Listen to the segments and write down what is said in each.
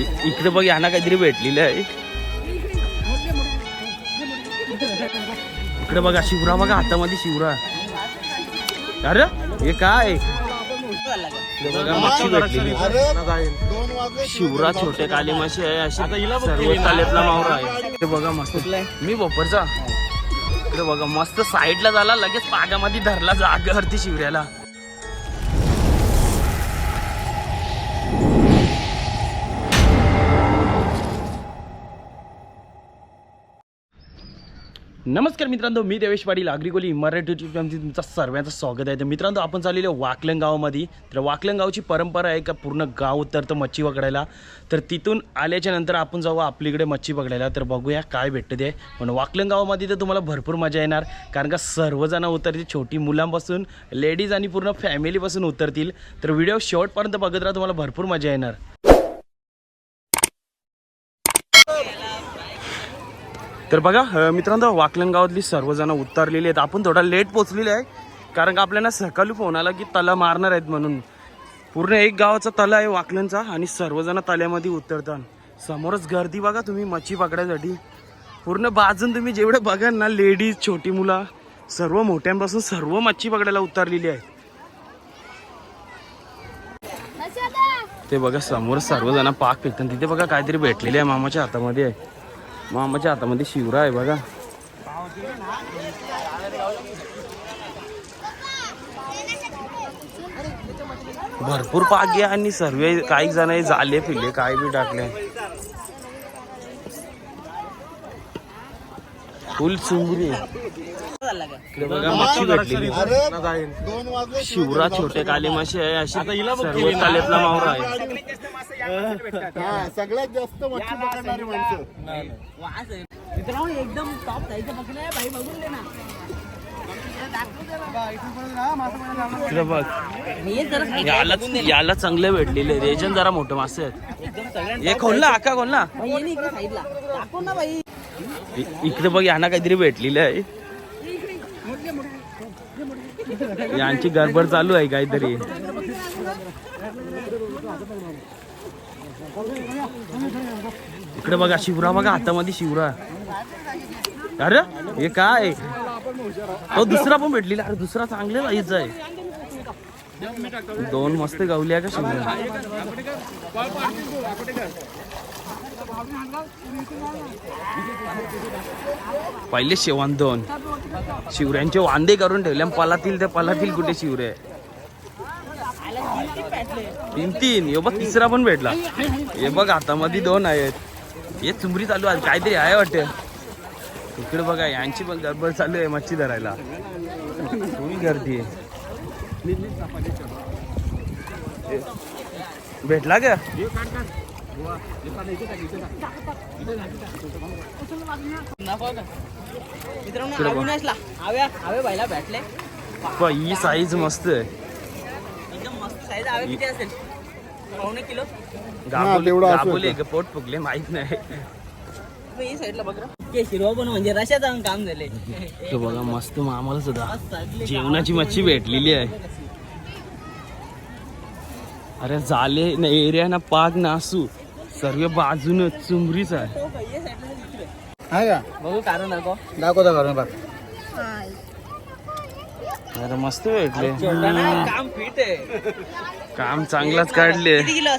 इकडे बघ यांना काहीतरी भेटलेलं आहे. इकडे बघा शिवरा बघा हातामध्ये शिवरा. अरे हे काय? मच्छी भेटलेली. शिवरा छोटे काली माशी आहे अशी सर्व तालेतला मावरा आहे. इकडे बघा मस्त. मी बोपरचा इकडे बघा मस्त साईडला झाला लगेच पाण्यामध्ये धरला जागेवरती शिवऱ्याला. नमस्कार मित्रांनो मी देवेश पाटील आग्रिकोली मराठी तुमचं सर्वांचं स्वागत आहे. तर मित्रांनो आपण चाललेलो वाकलंग गावामध्ये. तर वाकलंग गावची परंपरा आहे का पूर्ण गाव उतरतं मच्छी पकडायला. तर तिथून आल्याच्यानंतर आपण जाऊ आपलीकडे मच्छी पकडायला. तर बघूया काय भेटतं ते. पण वाकलंग गावामध्ये तर तुम्हाला भरपूर मजा येणार कारण का सर्वजण उतरतील छोटी मुलांपासून लेडीज आणि पूर्ण फॅमिलीपासून उतरतील. तर व्हिडिओ शेवटपर्यंत बघत राहा तुम्हाला भरपूर मजा येणार. तर बघा मित्रांनो वाकलन गावातली सर्वजण उतरलेली आहेत. आपण थोडा लेट पोचलेले आहे कारण का आपल्याला सकाळी फोन आला की तला मारणार आहेत म्हणून. पूर्ण एक गावाचा तला आहे वाकलनचा आणि सर्वजण तल्यामध्ये उतरतात. समोरच गर्दी बघा तुम्ही मच्छी पकडायसाठी. पूर्ण बाजून तुम्ही जेवढं बघाल ना लेडीज छोटी मुलं सर्व मोठ्यांपासून सर्व मच्छी पकडायला उतरलेली आहे ते बघा समोर सर्वजण पाक फेकतात. तिथे बघा काहीतरी भेटलेले आहे मामाच्या हातामध्ये. आहे मामाच्या हातामध्ये शिवरा आहे बघा. भरपूर आहे आणि सर्व काही जण झाले फिरले काय बी टाकले. फुल चुंबरी इकडे बघा मच्छी भेटलेली. शिवरा छोटे काली माशी आहे अशी सर्व तालेतला मावरा आहे. सगळ्यात जास्त मच्छी पकडणारी माणसं. मित्रांनो एकदम टॉप जायचं पकडलं भाई बघून दे ना. याला चांगले भेटलेले. रेजन जरा मोठं मासे आहेत. हे खोल ना आका खोल ना. इकडे बघ यांना काहीतरी भेटलेलं आहे. यांची गडबड चालू आहे काहीतरी. इकडे बघा शिवरा बघा हातामध्ये शिवरा. अरे हे काय? तो दुसरा पण भेटलेला. अरे दुसरा चांगलेला जायचं आहे. दोन मस्त गावल्या का शिवरा? पहिले शेवान दोन. शिवऱ्यांचे वांदे करून ठेवले आणि पलातील ते पलातील कुठे शिवरे? तीन तीन. हे बघ तिसरा पण भेटला. हे बघ हातामध्ये दोन आहेत. हे चुमरी चालू आहे काहीतरी आहे वाटतं. इकडे बघा यांची पण गडबड चालू आहे मच्छी धरायला. फुल गर्दी आहे भेटला का? मित्रांनो. अविनाशला आव्या आवे भाईला भेटले. ही साईज मस्त आहे एकदम मस्त साईज आवे किती असेल? पावणे किलो? गाबोली तेवढं असं गाबोली का पोट फुगले माहीत नाही. मग ही साईडला बघ. ते शिरवा पण म्हणजे रशाचं काम झाले. तो बघा मस्त मामाला सुद्धा. जेवणाची मच्छी भेटलेली आहे. अरे झाले ना एरिया ना पाग नासू सर्व बाजून चुमरीच आहे. का? बघू कारण दाखव. दाखवता बघ. अरे मस्त भेटले. काम फिट आहे. काम चांगलाच काढले. किलो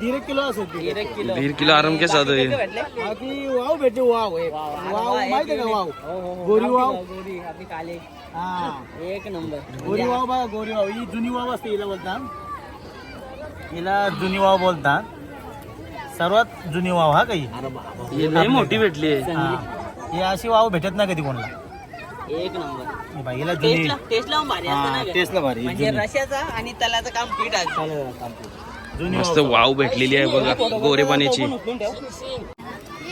दीड किलो असेल दीड किलो. दीड किलो आराम के भेटले? बाकी वाव वाव. एक वाव. माहिती आहे का वाव? हो, हो, हो. गोरी वाव? गोरी आपली काले. हा. एक नंबर. गोरी वाव बघा गोरी वाव. ही जुनी वाव असते हिला बोलतात हिला जुनी वाव बोलतात सर्वात जुनी वाव हा काही? हे मोठी भेटली हा. ही अशी वाव भेटत नाही कधी कोणाला. एक नंबर. जुनी टेस्टला टेस्टला पण भारी असतं हा ना गं? टेस्टला भारी म्हणजे जुनी. रशाचा आणि तलाचं काम पीठ जुनी मस्त वाव. भेटलेली आहे बघा गोरे पाण्याची.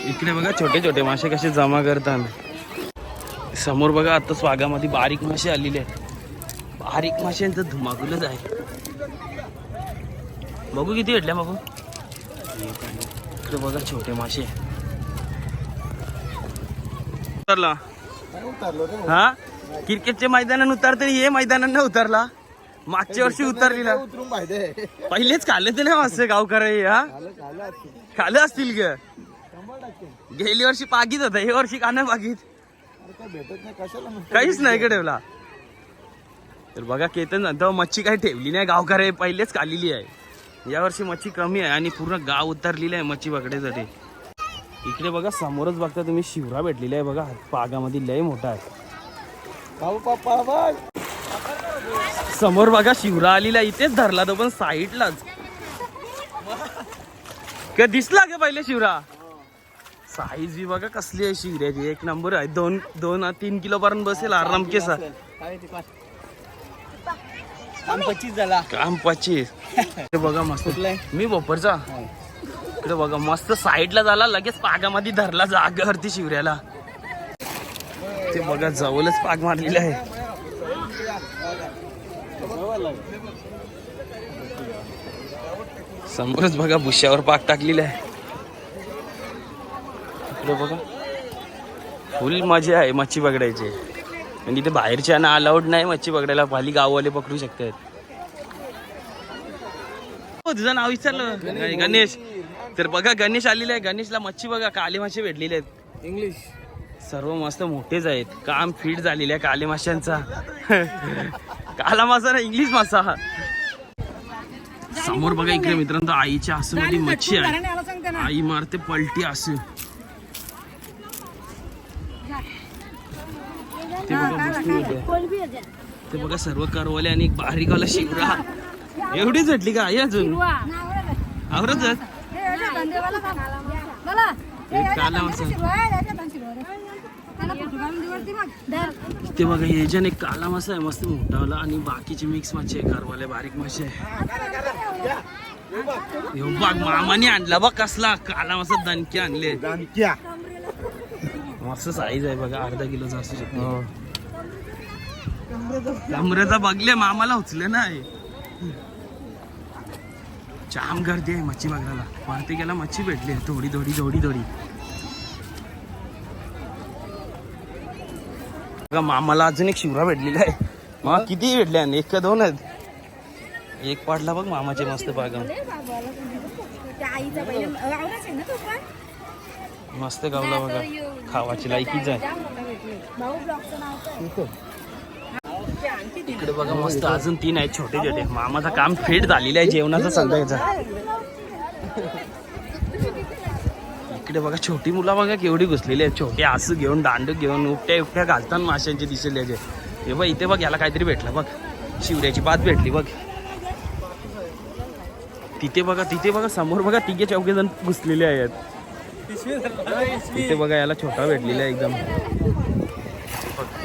इकडे बघा छोटे छोटे मासे कसे जमा करतात. समोर बघा आता स्वागामध्ये बारीक मासे आलेले आहेत. बारीक माशांचं धुमाकूलच आहे. बघू किती भेटल्या बघू. इकडे बघा छोटे मासे. रे हा? क्रिकेटच्या मैदानात उतरते हे मैदानात उतरला. मागच्या वर्षी उतरलेला. उतरून पाहिजे पहिलेच खाल्ले ते नाही मस्त गावकर हा. खाल्लं असतील. ग. गेली वर्षी पागीत होता हे वर्षी का नाही पागीत? भेटत नाही कशाला काहीच नाही का ठेवला तर बघा केतन तेव्हा मच्छी काही ठेवली नाही गावकर पहिलेच खाल्लेली आहे. या वर्षी मच्छी कमी आहे आणि पूर्ण गाव उतरलेलं आहे मच्छी पकडायसाठी. इकडे बघा समोरच बघता तुम्ही शिवरा भेटलेला आहे बघा. पागामध्ये लय मोठा आहे. समोर बघा शिवरा आलेला आहे. इथेच धरला तो पण साईडलाच. का दिसला का पहिले शिवरा? साईज बी बघा कसली आहे शिवऱ्याची. एक नंबर आहे. दोन दोन तीन किलो पर्यंत बसेल आराम केसा काम पच्चीस झाला. काम पच्चीस. बघा मस्त. मी बोपरचा. इकडे बघा मस्त साईडला झाला लगेच पागामध्ये धरला जागावरती शिवऱ्याला. ते बघा जवळच पाग मारलेला आहे. समोरच बघा भुश्यावर पाक टाकलेला आहे. इकडे बघा. फुल मजा आहे मच्छी पकडायची. आणि इथे बाहेरच्या ना अलाउड नाही मच्छी पकडायला खाली गाववाले पकडू शकतात. हो तुझं नाव विचारलं. गणेश. तर बघा गणेश आलेला आहे. गणेशला मच्छी बघा काले मासे भेटलेले आहेत. इंग्लिश सर्व मस्त मोठेच आहेत. काम फिट झालेले आहे काले माशांचा. काला मासा ना इंग्लिश मासा. समोर बघा इकडे मित्रांनो आईच्या आसूमध्ये मच्छी आहे. आई मारते पलटी आसू. ते बघा. ते बघा सर्व करवले आणि एक बारीकवाला शिवरा एवढीच भेटली का? आई अजून? आवरच ते बघा हे जण एक काला मासा आहे मस्त मोठावाला आणि बाकीचे मिक्स मासे आहे कारवाले बारीक मासे आहे. बघ. मामाने आणला बघ कसला काला मासा दणके आणले. दानक्या मस्त साईज आहे बघा अर्धा किलोचा असू शकतो कमरेचा बघले मामाला उचले नाही. जाम गर्दी आहे मच्छी बघायला वरती गेला मच्छी भेटली. थोडी थोडी थोडी थोडी. बघा मामाला अजून एक शिवरा भेटलेला आहे. मामा किती भेटले आणि एक का दोन आहेत? एक पाडला बघ मामाचे मस्त बागा. आईचा पहिले आवडाच आहे ना तो पण? मस्त गावला बघा. खावाची लायकीच आहे भाऊ ब्लॉगचं नाव काय इकडे बघा मस्त अजून तीन आहेत छोटे छोटे. मामाचं काम फिट झालेलं आहे जेवणाचं संध्याकाळचा इकडे बघा छोटी मुलं बघा केवढी घुसलेली आहेत. छोटे आसू घेऊन दांडू घेऊन उपट्या उपट्या घालतात माशांचे दिसले हे बघ इथे बघ याला काहीतरी भेटलं बघ. शिवड्याची बात भेटली बघ. तिथे बघा तिथे बघा समोर बघा तिघे चौघे जण घुसलेले आहेत. तिथे बघा याला छोटा भेटलेला आहे एकदम.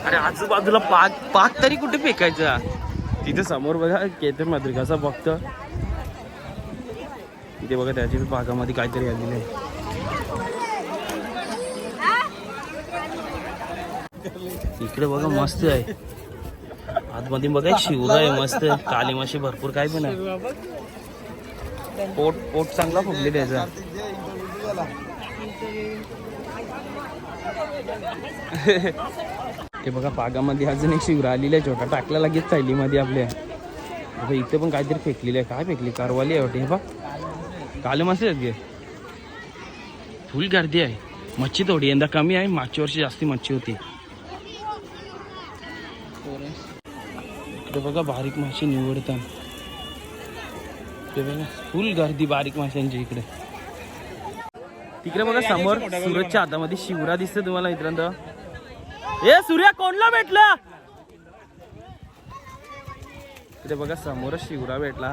अरे आजूबाजूला पाक पाक तरी कुठे फेकायचा? तिथे समोर बघा केतन मात्र भक्त. तिथे बघा त्याची पाकामध्ये काहीतरी आलेलं आहे. इकडे बघा मस्त आहे. आतमध्ये बघा एक शिवरा आहे मस्त. काली माशी भरपूर काय पण आहे. पोट पोट चांगला फुगले त्याचा. ते बघा पागामध्ये अजून एक शिवरा आलेला आहे छोटा. टाकला लगेच थैलीमध्ये आपल्या. बघा इथे पण काहीतरी फेकलेलं आहे. काय फेकली? कारवाली आहे वाटते. हे बघ. मासे आहेत गे. फुल गर्दी आहे. मच्छी थोडी. यंदा कमी आहे. मागच्या वर्षी जास्ती मच्छी होती. इकडे बघा बारीक मासे निवडतात ते बघा फुल गर्दी बारीक माशांची इकडे. तिकडे बघा समोर सूरजच्या हातामध्ये शिवरा दिसते तुम्हाला मित्रांनो. ए सूर्या कोणला भेटला? तिथे बघा समोरच शिवरा भेटला.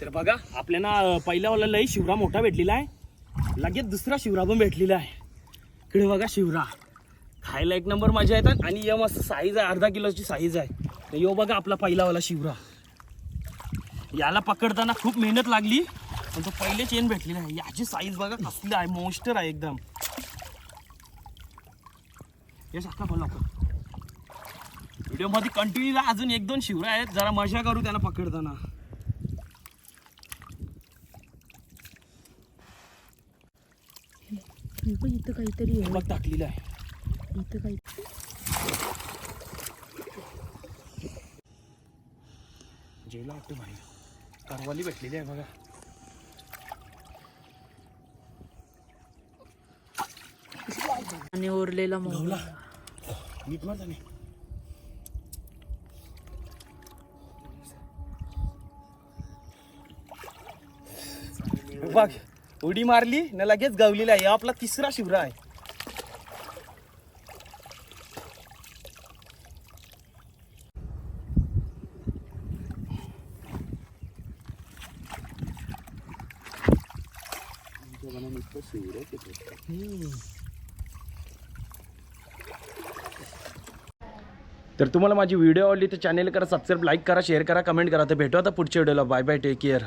तर बघा आपल्याला पहिला वाला लई शिवरा मोठा भेटलेला आहे. लगेच दुसरा शिवरा पण भेटलेला आहे. इकडे बघा शिवरा. खायला एक नंबर मजा येतात आणि या मस्त साईज आहे अर्धा किलोची साईज आहे. तर यो बघा आपला पहिलावाला शिवरा. याला पकडताना खूप मेहनत लागली पण तो पहिले चेन भेटलेला आहे. याची साईज बघा कसली आहे मोस्टर आहे एकदम. हे साखा बोला व्हिडिओमध्ये कंटिन्यू अजून एक दोन शिवरा आहेत जरा मजा करू त्याला पकडताना. हे इथं काहीतरी बघ टाकलेलं आहे. इथं काही जेला वाटतो भाई कारवाली भेटलेली आहे बघा. आणि ओरलेला नीट मार त्याने. बघ उडी मारली ना लगेच गवलेला आहे. आपला तिसरा शिवरा आहे. तर तुम्हाला माझी व्हिडिओ आवडली तर चॅनेल करा सबस्क्राईब लाईक करा शेअर करा कमेंट करा. तर भेटू आता पुढच्या व्हिडिओला बाय बाय टेक केअर